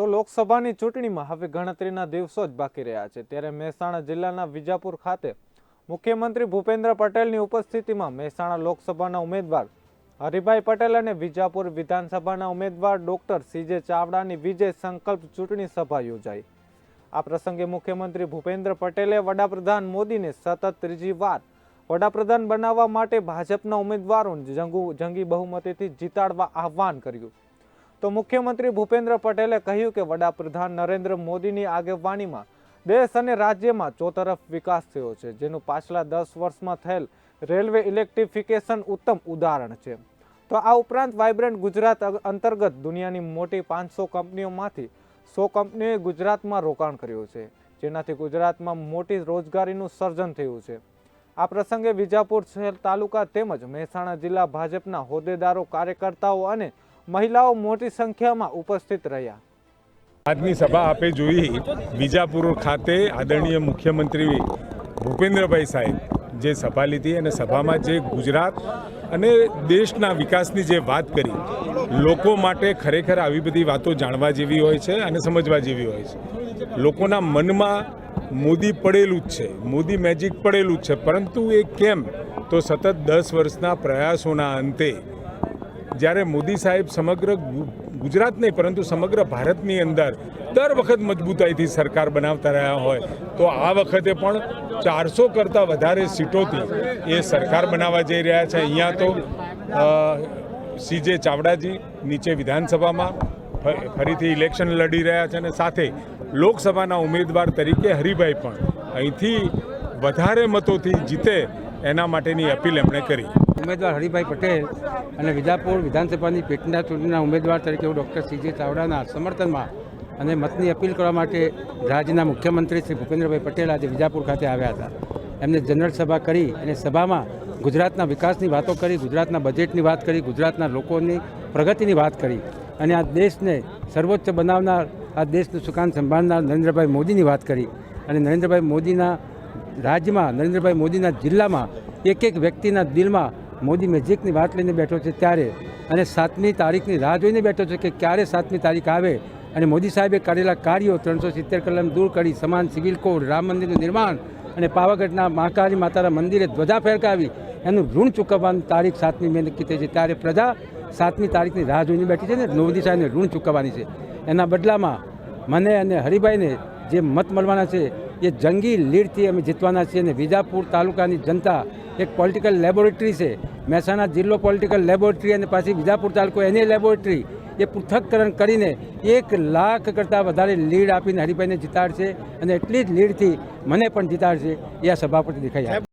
તો લોકસભાની ચૂંટણીમાં હવે ગણતરીના દિવસો જ બાકી રહ્યા છે. ત્યારે મહેસાણા જિલ્લાના વિજાપુર ખાતે મુખ્યમંત્રી ભૂપેન્દ્ર પટેલની ઉપસ્થિતિમાં મહેસાણા લોકસભાના ઉમેદવાર હરિભાઈ પટેલ અને વિજાપુર વિધાનસભાના ઉમેદવાર ડોક્ટર સીજે ચાવડાની વિજય સંકલ્પ ચૂંટણી સભા યોજાઈ. આ પ્રસંગે મુખ્યમંત્રી ભૂપેન્દ્ર પટેલે વડાપ્રધાન મોદીને સતત ત્રીજી વાર વડાપ્રધાન બનાવવા માટે ભાજપના ઉમેદવારોને જંગુ બહુમતીથી જીતાડવા આહવાન કર્યું. તો મુખ્યમંત્રી ભૂપેન્દ્ર પટેલે કહ્યું કે વડાપ્રધાન નરેન્દ્ર મોદીની આગેવાનીમાં દેશ અને રાજ્યમાં ચોતરફ વિકાસ થયો છે, જેનું પાછલા દસ વર્ષમાં થયેલ રેલવે ઇલેક્ટ્રિફિકેશન ઉત્તમ ઉદાહરણ છે. તો આ ઉપરાંત વાઇબ્રન્ટ ગુજરાત અંતર્ગત દુનિયાની મોટી પાંચસો કંપનીઓમાંથી સો કંપનીઓએ ગુજરાતમાં રોકાણ કર્યું છે, જેનાથી ગુજરાતમાં મોટી રોજગારીનું સર્જન થયું છે. આ પ્રસંગે વિજાપુર શહેર તાલુકા તેમજ મહેસાણા જિલ્લા ભાજપના હોદ્દેદારો, કાર્યકર્તાઓ અને મહિલાઓ મોટી સંખ્યામાં ઉપસ્થિત રહ્યા. આજની સભા આપે જોઈ વિજાપુર ખાતે આદરણીય મુખ્યમંત્રી ભૂપેન્દ્રભાઈ સાહેબ જે સભા લીધી અને સભામાં જે ગુજરાત અને દેશના વિકાસની જે વાત કરી, લોકો માટે ખરેખર આવી બધી વાતો જાણવા જેવી હોય છે અને સમજવા જેવી હોય છે. લોકોના મનમાં મોદી પડેલું જ છે, મોદી મેજિક પડેલું જ છે, પરંતુ એ કેમ? તો સતત દસ વર્ષના પ્રયાસોના અંતે જ્યારે મોદી સાહેબ સમગ્ર ગુજરાત નહીં, પરંતુ સમગ્ર ભારતની અંદર દર વખત મજબૂતાઈથી સરકાર બનાવતા રહ્યા હોય, તો આ વખતે પણ ચારસો કરતાં વધારે સીટોથી એ સરકાર બનાવવા જઈ રહ્યા છે. અહીંયા તો સીજે ચાવડાજી નીચે વિધાનસભામાં ફરીથી ઇલેક્શન લડી રહ્યા છે અને સાથે લોકસભાના ઉમેદવાર તરીકે હરિભાઈ પણ અહીંથી વધારે મતોથી જીતે એના માટેની અપીલ એમણે કરી. ઉમેદવાર હરિભાઈ પટેલ અને વિજાપુર વિધાનસભાની પેટના ચૂંટણીના ઉમેદવાર તરીકે ડૉક્ટર સીજે ચાવડાના સમર્થનમાં અને મતની અપીલ કરવા માટે રાજ્યના મુખ્યમંત્રી શ્રી ભૂપેન્દ્રભાઈ પટેલ આજે વિજાપુર ખાતે આવ્યા હતા. એમને જનરલ સભા કરી અને સભામાં ગુજરાતના વિકાસની વાતો કરી, ગુજરાતના બજેટની વાત કરી, ગુજરાતના લોકોની પ્રગતિની વાત કરી અને આ દેશને સર્વોચ્ચ બનાવનાર, આ દેશનું સુકાન સંભાળનાર નરેન્દ્રભાઈ મોદીની વાત કરી અને નરેન્દ્રભાઈ મોદીના રાજ્યમાં, નરેન્દ્રભાઈ મોદીના જિલ્લામાં એક એક વ્યક્તિના દિલમાં મોદી મેજિકની વાત લઈને બેઠો છે ત્યારે અને સાતમી તારીખની રાહ જોઈને બેઠો છે કે ક્યારે સાતમી તારીખ આવે. અને મોદી સાહેબે કરેલા કાર્યો ત્રણસો સિત્તેર કલમ દૂર કરી સમાન સિવિલ કોડ, રામ મંદિરનું નિર્માણ અને પાવાગઢના મહાકાળી માતાના મંદિરે ધ્વજા ફેરકાવી. એનું ઋણ ચૂકવવાની તારીખ સાતમી મે નક્કી છે. ત્યારે પ્રજા સાતમી તારીખની રાહ જોઈને બેઠી છે ને, મોદી સાહેબને ઋણ ચૂકવવાની છે. એના બદલામાં મને અને હરિભાઈને જે મત મળવાના છે, એ જંગી લીડથી અમે જીતવાના છીએ અને વિજાપુર તાલુકાની જનતા એક પોલિટિકલ લેબોરેટરી છે. મહેસાણા જિલ્લો પોલિટિકલ લેબોરેટરી અને પાછી વિજાપુર તાલુકો એની લેબોરેટરી. એ પૃથ્થકરણ કરીને એક લાખ કરતાં વધારે લીડ આપીને હરિભાઈને જીતાડશે અને એટલી જ લીડથી મને પણ જીતાડશે એ આ સભા પરથી દેખાઈ